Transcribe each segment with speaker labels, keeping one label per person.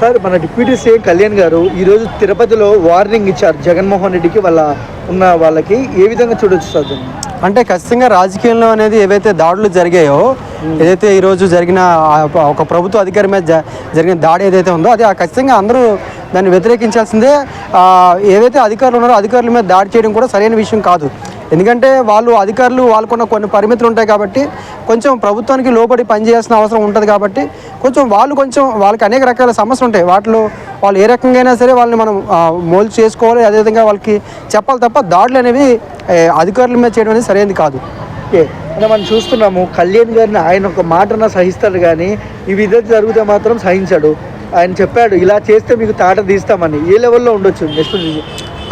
Speaker 1: Sir మన deputy CM Kalyan గారు ఈరోజు తిరుపతిలో వార్నింగ్ ఇచ్చారు జగన్మోహన్ రెడ్డికి వాళ్ళ ఉన్న వాళ్ళకి. ఏ విధంగా చూడొచ్చు సార్
Speaker 2: అంటే ఖచ్చితంగా రాజకీయంలో అనేది ఏవైతే దాడులు జరిగాయో ఏదైతే ఈరోజు జరిగిన ఒక ప్రభుత్వ అధికారి మీద జరిగిన దాడి ఏదైతే ఉందో అది ఖచ్చితంగా అందరూ దాన్ని వ్యతిరేకించాల్సిందే. ఆ, ఏవైతే అధికారులు ఉన్నారో అధికారుల మీద దాడి చేయడం కూడా సరైన విషయం కాదు. ఎందుకంటే వాళ్ళు అధికారులు వాళ్ళకున్న కొన్ని పరిమితులు ఉంటాయి కాబట్టి కొంచెం ప్రభుత్వానికి లోబడి పనిచేయాల్సిన అవసరం ఉంటుంది కాబట్టి కొంచెం వాళ్ళు కొంచెం వాళ్ళకి అనేక రకాల సమస్యలు ఉంటాయి. వాటిలో వాళ్ళు ఏ రకంగా అయినా సరే వాళ్ళని మనం మోల్ చేసుకోవాలి. అదేవిధంగా వాళ్ళకి చెప్పాలి తప్ప దాడులు అనేవి అధికారుల మీద చేయడం అనేది సరైనది కాదు.
Speaker 1: ఓకే. అంటే మనం చూస్తున్నాము కళ్యాణ్ గారిని ఆయన ఒక మాటన సహిస్తాడు కానీ ఈ విధంగా జరిగితే మాత్రం సహించాడు. ఆయన చెప్పాడు ఇలా చేస్తే మీకు తాట తీస్తామని. ఏ లెవెల్లో ఉండొచ్చు? నెక్స్ట్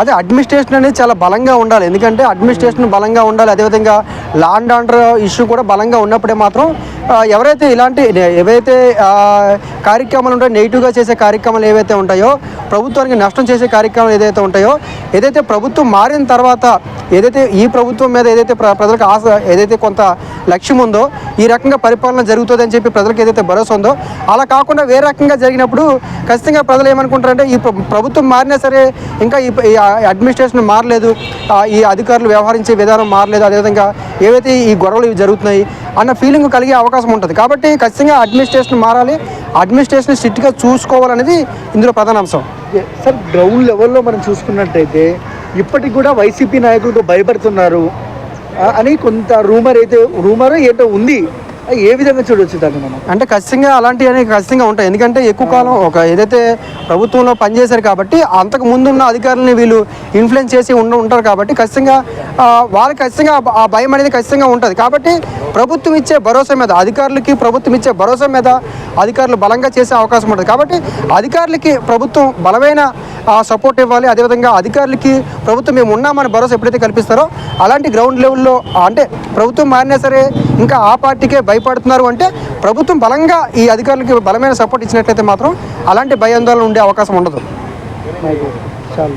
Speaker 2: అదే అడ్మినిస్ట్రేషన్ అనేది చాలా బలంగా ఉండాలి. ఎందుకంటే అడ్మినిస్ట్రేషన్ బలంగా ఉండాలి. అదేవిధంగా లాండ్ ఆర్డర్ ఇష్యూ కూడా బలంగా ఉన్నప్పుడే మాత్రం ఎవరైతే ఇలాంటి ఏవైతే కార్యక్రమాలు ఉంటాయో నెగిటివ్గా చేసే కార్యక్రమాలు ఏవైతే ఉంటాయో ప్రభుత్వానికి నష్టం చేసే కార్యక్రమాలు ఏదైతే ఉంటాయో ఏదైతే ప్రభుత్వం మారిన తర్వాత ఏదైతే ఈ ప్రభుత్వం మీద ఏదైతే ప్ర- ప్రజలకు ఆశ ఏదైతే కొంత లక్ష్యం ఉందో ఈ రకంగా పరిపాలన జరుగుతుంది అని చెప్పి ప్రజలకు ఏదైతే భరోసా ఉందో అలా కాకుండా వేరే రకంగా జరిగినప్పుడు ఖచ్చితంగా ప్రజలు ఏమనుకుంటారంటే ఈ ప్రభుత్వం మారినా సరే ఇంకా ఈ అడ్మినిస్ట్రేషన్ మారలేదు ఈ అధికారులు వ్యవహరించే విధానం మారలేదు అదేవిధంగా ఏవైతే ఈ గొడవలు ఇవి జరుగుతున్నాయి అన్న ఫీలింగ్ కలిగే అవకాశం ఉంటుంది. కాబట్టి ఖచ్చితంగా అడ్మినిస్ట్రేషన్ మారాలి అడ్మినిస్ట్రేషన్ స్ట్రిక్ట్గా చూసుకోవాలనేది ఇందులో ప్రధాన అంశం.
Speaker 1: సార్ గ్రౌండ్ లెవెల్లో మనం చూసుకున్నట్టయితే ఇప్పటికి కూడా వైసీపీ నాయకులకు భయపడుతున్నారు. అని కొంత రూమర్ అయితే రూమర్ ఏంటో ఉంది. ఏ విధంగా చూడొచ్చు దాన్ని మనం?
Speaker 2: అంటే ఖచ్చితంగా అలాంటివి అనేవి ఖచ్చితంగా ఉంటాయి. ఎందుకంటే ఎక్కువ కాలం ఒక ఏదైతే ప్రభుత్వంలో పనిచేశారు కాబట్టి అంతకు ముందున్న అధికారులని వీళ్ళు ఇన్ఫ్లుయెన్స్ చేసి ఉండ ఉంటారు కాబట్టి ఖచ్చితంగా ఆ, వాళ్ళకి ఖచ్చితంగా ఆ భయం అనేది ఖచ్చితంగా ఉంటుంది. కాబట్టి ప్రభుత్వం ఇచ్చే భరోసా మీద అధికారులకి ప్రభుత్వం ఇచ్చే భరోసా మీద అధికారులు బలంగా చేసే అవకాశం ఉంటుంది. కాబట్టి అధికారులకి ప్రభుత్వం బలమైన సపోర్ట్ ఇవ్వాలి. అదేవిధంగా అధికారులకి ప్రభుత్వం మేము ఉన్నామని భరోసా ఎప్పుడైతే కల్పిస్తారో అలాంటి గ్రౌండ్ లెవెల్లో అంటే ప్రభుత్వం మారినా సరే ఇంకా ఆ పార్టీకే భయపడుతున్నారు అంటే ప్రభుత్వం బలంగా ఈ అధికారులకి బలమైన సపోర్ట్ ఇచ్చినట్లయితే మాత్రం అలాంటి భయాందోళన ఉండే అవకాశం ఉండదు.
Speaker 1: చాలు.